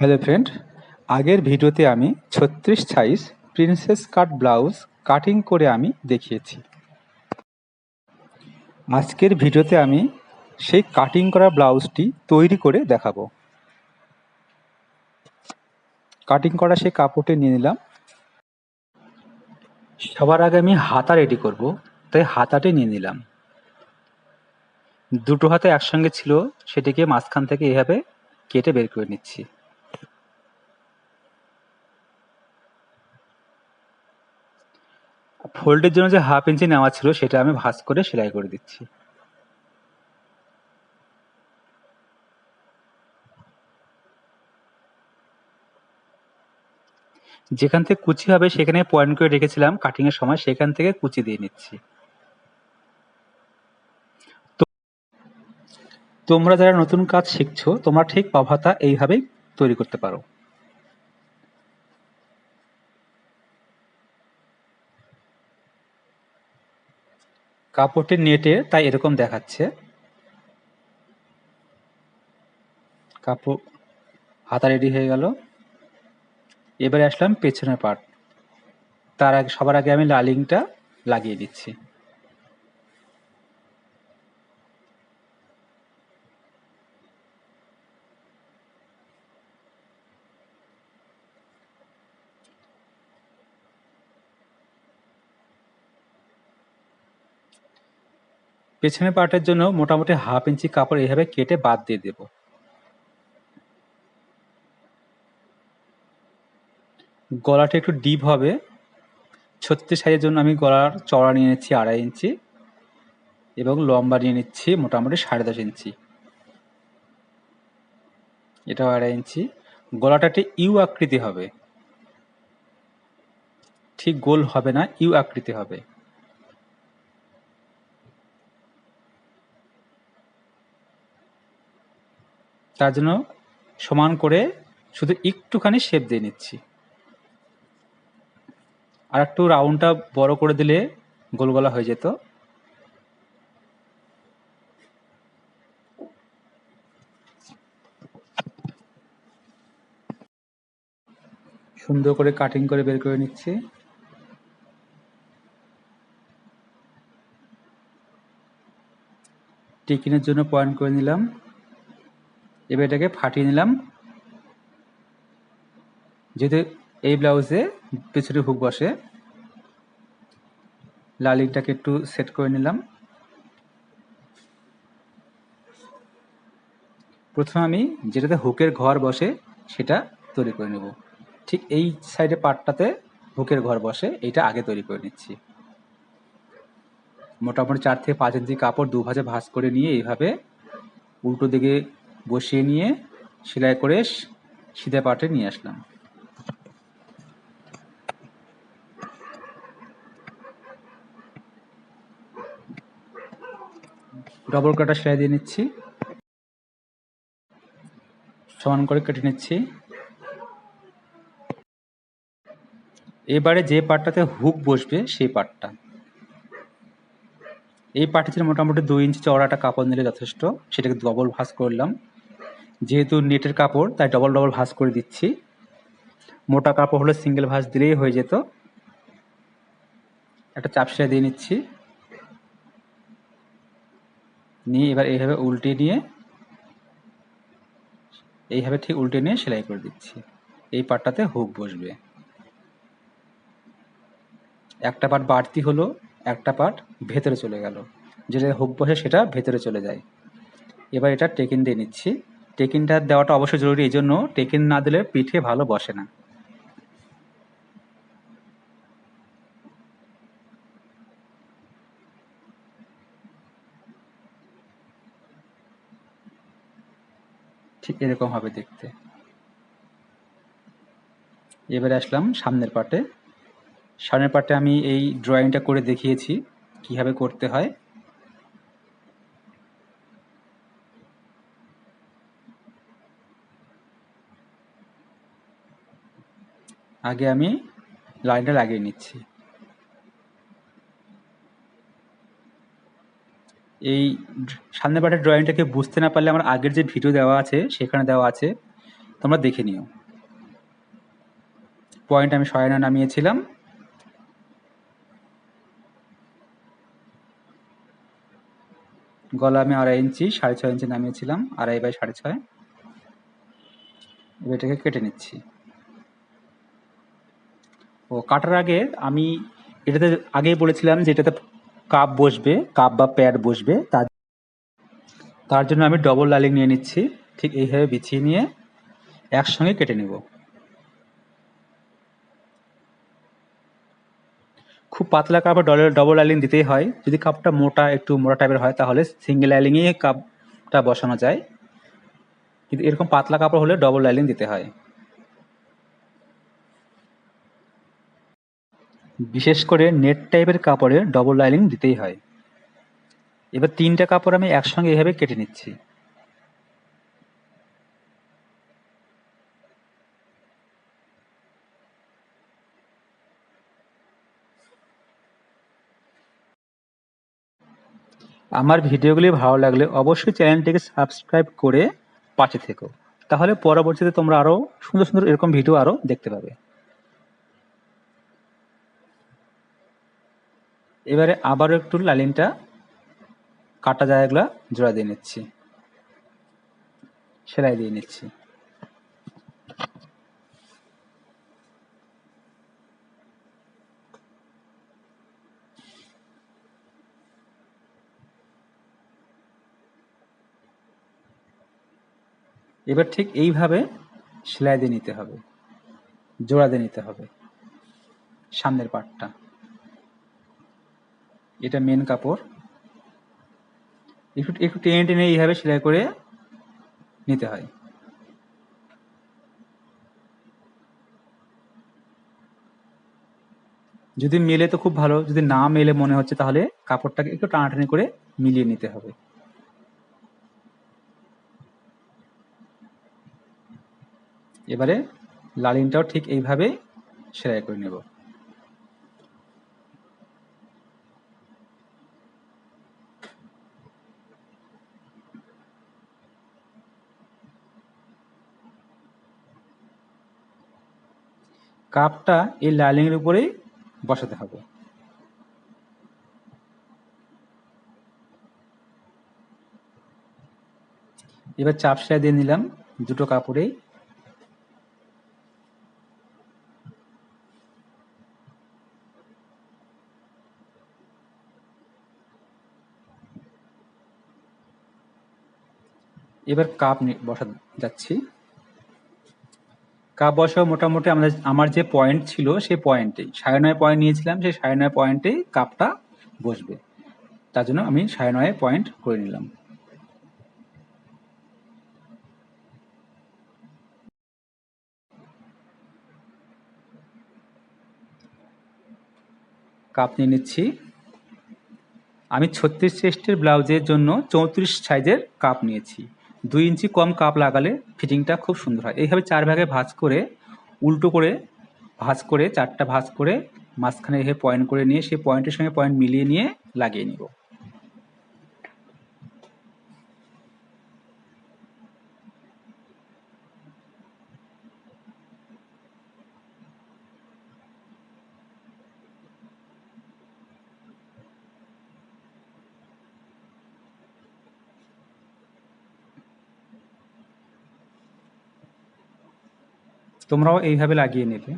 Hello friend আগের ভিডিওতে আমি ছত্রিশ size princess cut blouse cutting করে আমি দেখিয়েছি। আজকের ভিডিওতে আমি সেই কাটিং করা ব্লাউজটি তৈরি করে দেখাবো। কাটিং করা সেই কাপড়টি নিয়ে নিলাম। সবার আগে আমি হাতা রেডি করব, তাই হাতাটি নিয়ে নিলাম। দুটো হাতে একসঙ্গে ছিল, সেটিকে মাঝখান থেকে এভাবে কেটে বের করে নিচ্ছি। ফোল্ডের জন্য যে হাফ ইঞ্চি নেওয়া ছিল, সেটা আমি ভাঁজ করে সেলাই করে দিচ্ছি। যেখান থেকে কুচি হবে, সেখানে পয়েন্ট করে রেখেছিলাম কাটিং এর সময়, সেখান থেকে কুচি দিয়ে নিচ্ছি। তোমরা যারা নতুন কাজ শিখছো, তোমরা ঠিক পাভাতা এইভাবেই তৈরি করতে পারো। কাপড়টি নেটে তাই এরকম দেখাচ্ছে। কাপড় হাতা রেডি হয়ে গেল। এবারে আসলাম পেছনের পার্ট তার আগে, সবার আগে আমি লালিংটা লাগিয়ে দিচ্ছি। পেছনের পার্টের জন্য মোটামুটি হাফ ইঞ্চি কাপড় এইভাবে কেটে বাদ দিয়ে দেব। গলাটা একটু ডিপ হবে। ছত্রিশ সাইজের জন্য আমি গলার চড়া নিয়ে নিচ্ছি আড়াই ইঞ্চি এবং লম্বা নিয়ে নিচ্ছি মোটামুটি সাড়ে দশ ইঞ্চি। এটাও আড়াই ইঞ্চি। গলাটা একটি ইউ আকৃতি হবে। ঠিক গোল হবে না, ইউ আকৃতি হবে। তার জন্য সমান করে শুধু একটুখানি শেপ দিয়ে নিচ্ছি। আর একটু রাউন্ডটা বড় করে দিলে গোল গলা হয়ে যেত। সুন্দর করে কাটিং করে বের করে নিচ্ছি। টিকিনের জন্য পয়েন্ট করে নিলাম। এবার এটাকে ফাটিয়ে নিলাম। যেহেতু এই ব্লাউজে পেছনে হুক বসে, লালিংটাকে একটু সেট করে নিলাম। প্রথমে আমি যেটাতে হুকের ঘর বসে, সেটা তৈরি করে নেব। ঠিক এই সাইডে পার্টটাতে হুকের ঘর বসে এটা আগে তৈরি করে নিচ্ছি। মোটামুটি চার থেকে পাঁচ ইঞ্চি কাপড় দু ভাজে ভাঁজ করে নিয়ে এইভাবে উল্টো দিকে বসিয়ে নিয়ে সেলাই করে সিধে পাটে নিয়ে আসলাম। ডবল কাটা সেলাই দিয়ে নিচ্ছি। সমান করে কেটে নিচ্ছি। এবারে যে পাটটাতে হুক বসবে সেই পাটটা। এই পাটিতে মোটামুটি দুই ইঞ্চি চওড়াটা কাপড় নিলে যথেষ্ট। সেটাকে ডবল ভাঁজ করলাম। যেহেতু নেটের কাপড়, তাই ডবল ডবল ভাঁজ করে দিচ্ছি। মোটা কাপড় হলে সিঙ্গেল ভাঁজ দিলেই হয়ে যেত। একটা চাপ সেলাই দিয়ে নিচ্ছি। নিয়ে এবার এইভাবে উল্টে নিয়ে, এইভাবে ঠিক উল্টে নিয়ে সেলাই করে দিচ্ছি। এই পাটটাতে হুক বসবে। একটা পাট বাড়তি হলো একটা পার্ট ভেতরে চলে গেল। যেটা হুক বসে সেটা ভেতরে চলে যায়। এবার এটা টেকিন দিয়ে নিচ্ছি। টেকিনটা দেওয়াটা অবশ্যই জরুরি, এই জন্য টেকিন না দিলে পিঠে ভালো বসে না। ঠিক এরকম হবে দেখতে। এবারে আসলাম সামনের পাটে সামনের পার্টে আমি এই ড্রয়িংটা করে দেখিয়েছি, কীভাবে করতে হয়। আগে আমি লাইনটা লাগিয়ে নিচ্ছি। এই সামনের পাটের ড্রয়িংটাকে বুঝতে না পারলে আমার আগের যে ভিডিও দেওয়া আছে, সেখানে দেওয়া আছে, তোমরা দেখে নিও। পয়েন্ট আমি ছয় নামিয়েছিলাম। গলা আমি আড়াই ইঞ্চি, সাড়ে ছয় ইঞ্চি নামিয়েছিলাম, আড়াই বাই সাড়ে ছয়। এবার এটাকে কেটে নিচ্ছি। ও, কাটার আগে আমি এটাতে আগেই বলেছিলাম যে এটাতে কাপ বসবে, কাপ বা প্যাড বসবে, তার তার জন্য আমি ডবল লাইলিং নিয়ে নিচ্ছি। ঠিক এইভাবে বিছিয়ে নিয়ে একসঙ্গে কেটে নেব। খুব পাতলা কাপড় ডবল লাইলিং দিতেই হয়। যদি কাপটা মোটা, একটু মোটা টাইপের হয়, তাহলে সিঙ্গেল আইলিংয়ে কাপটা বসানো যায়। কিন্তু এরকম পাতলা কাপড় হলে ডবল লাইলিং দিতে হয়। বিশেষ করে নেট টাইপের কাপড়ে ডবল লাইনিং দিতেই হয়। এবার তিনটা কাপড় আমি একসঙ্গে এভাবে কেটে নিচ্ছি। আমার ভিডিওগুলি ভালো লাগলে অবশ্যই চ্যানেলটিকে সাবস্ক্রাইব করে পাশে থেকো। তাহলে পরবর্তীতে তোমরা আরও সুন্দর সুন্দর এরকম ভিডিও আরও দেখতে পাবে। এবারে আবারও একটু লালিনটা কাটা জায়গাগুলো জোড়া দিয়ে নিচ্ছি। সেলাই দিয়ে নিচ্ছি। এবার ঠিক এইভাবে সেলাই দিয়ে নিতে হবে, জোড়া দিয়ে নিতে হবে সামনের পাটটা। এটা মেন কাপড়। একটু একটু টেনে টেনে এইভাবে সেলাই করে নিতে হয়। যদি মেলে তো খুব ভালো, যদি না মেলে মনে হচ্ছে তাহলে কাপড়টাকে একটু টানাটানি করে মিলিয়ে নিতে হবে। এবারে লালিনটাও ঠিক এইভাবে সেলাই করে নেব। কাপটা এই লাইলিংয়ের উপরেই বসাতে হবে। এবার চাপ সেলাই দিয়ে নিলাম দুটো কাপড়েই। এবার কাপ বসা যাচ্ছি। কাপ বসাও মোটামুটি আমাদের, আমার যে পয়েন্ট ছিল সেই পয়েন্টে সাড়ে নয় পয়েন্ট নিয়েছিলাম সেই সাড়ে নয় পয়েন্টেই কাপটা বসবে। তার জন্য আমি সাড়ে নয় পয়েন্ট করে নিলাম। কাপ নিয়ে নিচ্ছি। আমি ছত্রিশ চেস্টের ব্লাউজের জন্য চৌত্রিশ সাইজের কাপ নিয়েছি। দুই ইঞ্চি কম কাপ লাগালে ফিটিংটা খুব সুন্দর হয়। এইভাবে চার ভাগে ভাঁজ করে, উল্টো করে ভাঁজ করে, চারটা ভাঁজ করে মাঝখানে এভাবে পয়েন্ট করে নিয়ে সেই পয়েন্টের সঙ্গে পয়েন্ট মিলিয়ে নিয়ে লাগিয়ে নিব। তোমরাও এইভাবে লাগিয়ে নেবে।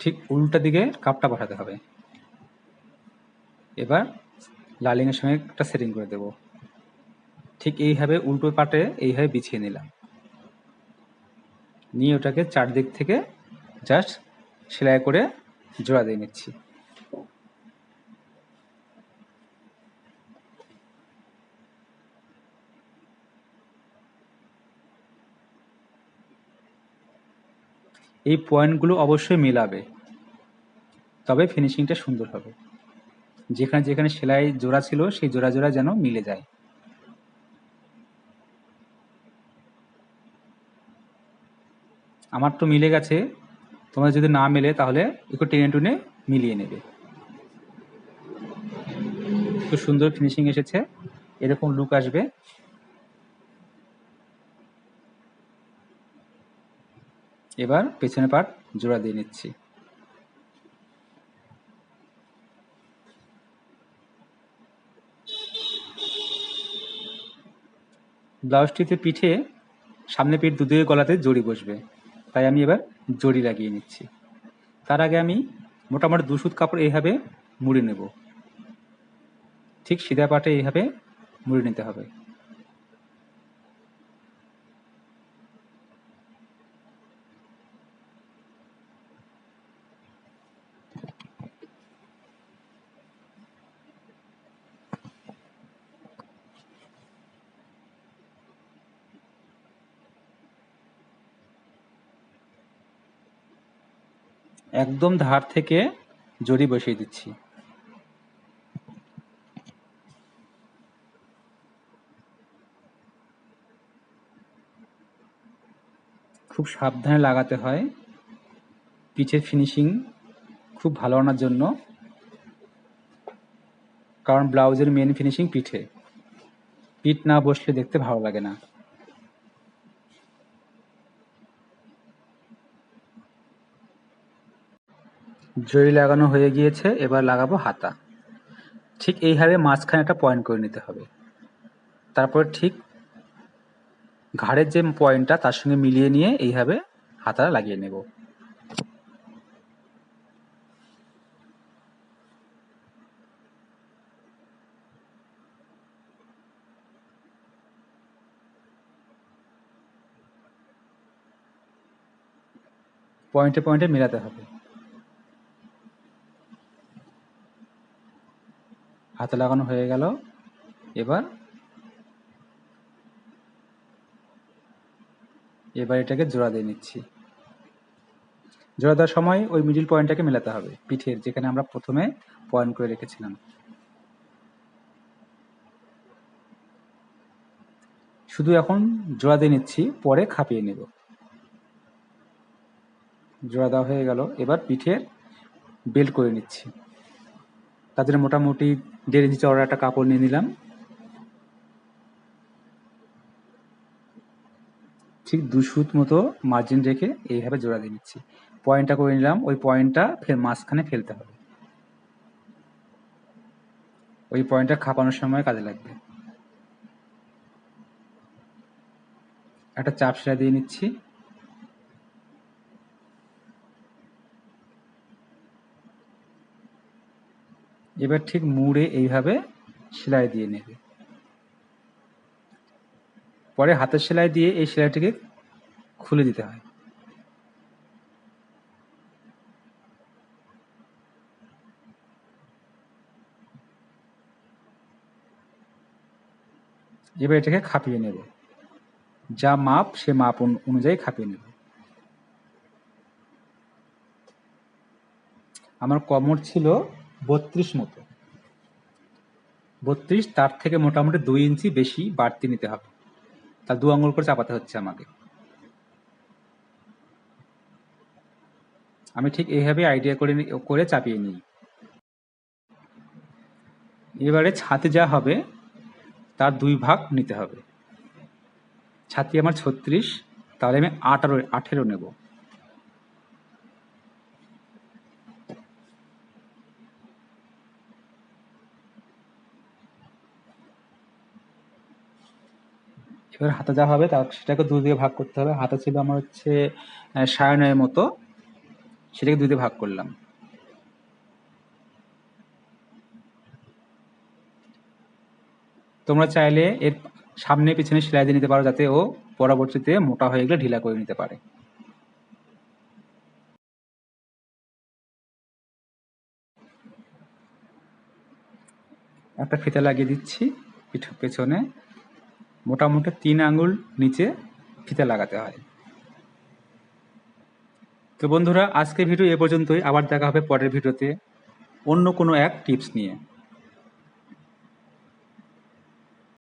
ঠিক উল্টা দিকে কাপটা পাঠাতে হবে। এবার লালিংয়ের সঙ্গে একটা সেটিং করে দেব। ঠিক এইভাবে উল্টো পাটে এইভাবে বিছিয়ে নিলাম। নিয়ে ওটাকে চারদিক থেকে জাস্ট সেলাই করে জোড়া দিয়ে নিচ্ছি। এই পয়েন্টগুলো অবশ্যই মেলাবে, তবে ফিনিশিংটা সুন্দর হবে। যেখানে যেখানে সেলাই জোড়া ছিল, সেই জোড়া জোড়া যেন মিলে যায়। আমার তো মিলে গেছে তোমার যদি না মেলে, তাহলে একটু টেনে টুনে মিলিয়ে নেবে। খুব সুন্দর ফিনিশিং এসেছে। এরকম লুক আসবে। এবার পেছনে পাট জোড়া দিয়ে নিচ্ছি। ব্লাউজটিতে পিঠে সামনে পিঠ দুদিকে গলাতে জড়ি বসবে। তাই আমি এবার জড়ি লাগিয়ে নিচ্ছি। তার আগে আমি মোটামুটি দুসুত কাপড় এইভাবে মুড়ে নেব। ঠিক সিধা পাটে এইভাবে মুড়ে নিতে হবে। একদম ধার থেকে জড়ি বসিয়ে দিচ্ছি। খুব সাবধানে লাগাতে হয়। পিচের ফিনিশিং খুব ভালো আনার জন্য। কারণ ব্লাউজের মেন ফিনিশিং পিঠে। পিঠ না বসলে দেখতে ভালো লাগে না। জড়ি লাগানো হয়ে গিয়েছে, এবার লাগাবো হাতা। ঠিক এই হারে মাঝখানে একটা পয়েন্ট করে নিতে হবে। তারপর ঠিক ঘাড়ের যে পয়েন্টটা তার সঙ্গে মিলিয়ে নিয়ে এইভাবে হাতা লাগিয়ে নেব। পয়েন্টে পয়েন্টে মেলাতে হবে। হাতে লাগানো হয়ে গেল। এবার এবার এটাকে জোড়া দিয়ে নিচ্ছি। জোড়া দেওয়ার সময় ওই মিডিল পয়েন্টটাকে মেলাতে হবে, পিঠের, যেখানে আমরা প্রথমে পয়েন্ট করে রেখেছিলাম। শুধু এখন জোড়া দিয়ে নিচ্ছি, পরে খাপিয়ে নেব। জোড়া দেওয়া হয়ে গেল, এবার পিঠের বেল্ট করে নিচ্ছি। তাদের মোটামুটি দেড় ইঞ্চি চওড়া একটা কাপড় নিয়ে নিলাম। ঠিক দু সুত মতো মার্জিন রেখে এইভাবে জোড়া দিয়ে নিচ্ছি। পয়েন্টটা করে নিলাম, ওই পয়েন্টটা ফের মাঝখানে ফেলতে হবে। ওই পয়েন্টটা খাপানোর সময় কাজে লাগবে। একটা চাপ সেলাই দিয়ে নিচ্ছি। এবার ঠিক মুড়ে এইভাবে সেলাই দিয়ে নেবে। পরে হাতের সেলাই দিয়ে এই সেলাইটিকে খুলে দিতে হয়। এবার এটাকে খাপিয়ে নেব। যা মাপ, সে মাপ অনুযায়ী খাপিয়ে নেব। আমার কমর ছিল বত্রিশ মতো। বত্রিশ, তার থেকে মোটামুটি দুই ইঞ্চি বেশি বাড়তি নিতে হবে। তার দু আঙুল করে চাপাতে হচ্ছে আমাকে। আমি ঠিক এইভাবে আইডিয়া করে করে চাপিয়ে নিই। এবারে ছাতি যা হবে, তার দুই ভাগ নিতে হবে। ছাতি আমার ছত্রিশ, তাহলে আমি আঠারো আঠেরো নেব। এবার হাতে যা হবে তা সেটাকে দুই দিয়ে ভাগ করতে হবে। হাতে ছিল আমার হচ্ছে সাড়ে নয়ের মতো। সেটাকে দুই দিয়ে ভাগ করলাম। তোমরা চাইলে এর সামনে পিছনে সেলাই দিয়ে নিতে পারো যাতে ও পরবর্তীতে মোটা হয়ে গেলে ঢিলা করে নিতে পারে। একটা ফিতা লাগিয়ে দিচ্ছি পিঠ পেছনে। মোটামুটি তিন আঙুল নিচে ফিতে লাগাতে হয়। তো বন্ধুরা আজকে ভিডিও এ পর্যন্তই। আবার দেখা হবে পরের ভিডিওতে অন্য কোনো এক টিপস নিয়ে।